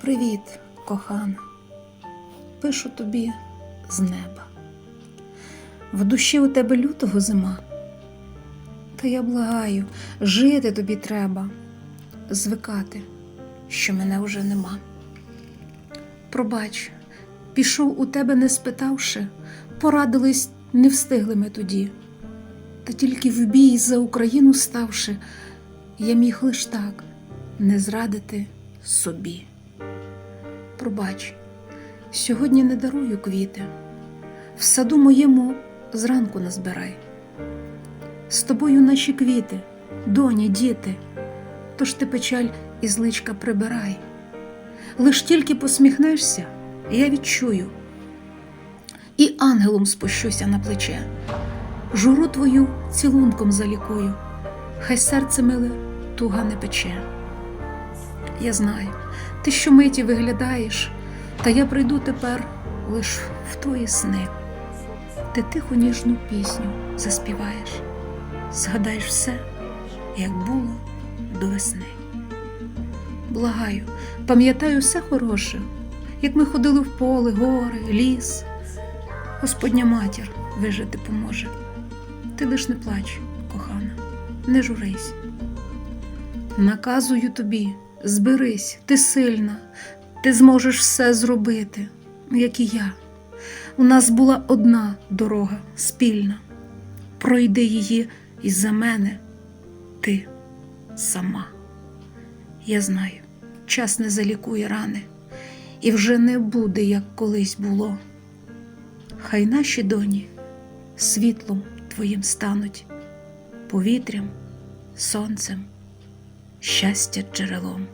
Привіт, кохана. Пишу тобі з неба. В душі у тебе лютого зима. Та я благаю, жити тобі треба, звикати, що мене вже нема. Пробач, пішов у тебе, не спитавши, порадились не встигли ми тоді. Та тільки в бій за Україну ставши, я міг лиш так не зрадити собі. Пробач, сьогодні не дарую квіти, в саду моєму зранку назбирай. З тобою наші квіти, доні, діти, тож ти печаль із личка прибирай. Лиш тільки посміхнешся, я відчую, і ангелом спущуся на плече, журу твою цілунком залікую, хай серце миле туга не пече. Я знаю, ти щомиті виглядаєш, та я прийду тепер лиш в твої сни. Ти тиху ніжну пісню заспіваєш, згадаєш все, як було до весни. Благаю, пам'ятаю все хороше, як ми ходили в поле, гори, ліс. Господня матір вижити поможе. Ти лиш не плач, кохана, не журись. Наказую тобі, зберись, ти сильна, ти зможеш все зробити, як і я. У нас була одна дорога спільна. Пройди її і за мене ти сама. Я знаю, час не залікує рани, і вже не буде, як колись було. Хай наші доні світлом твоїм стануть, повітрям, сонцем, щастя джерелом.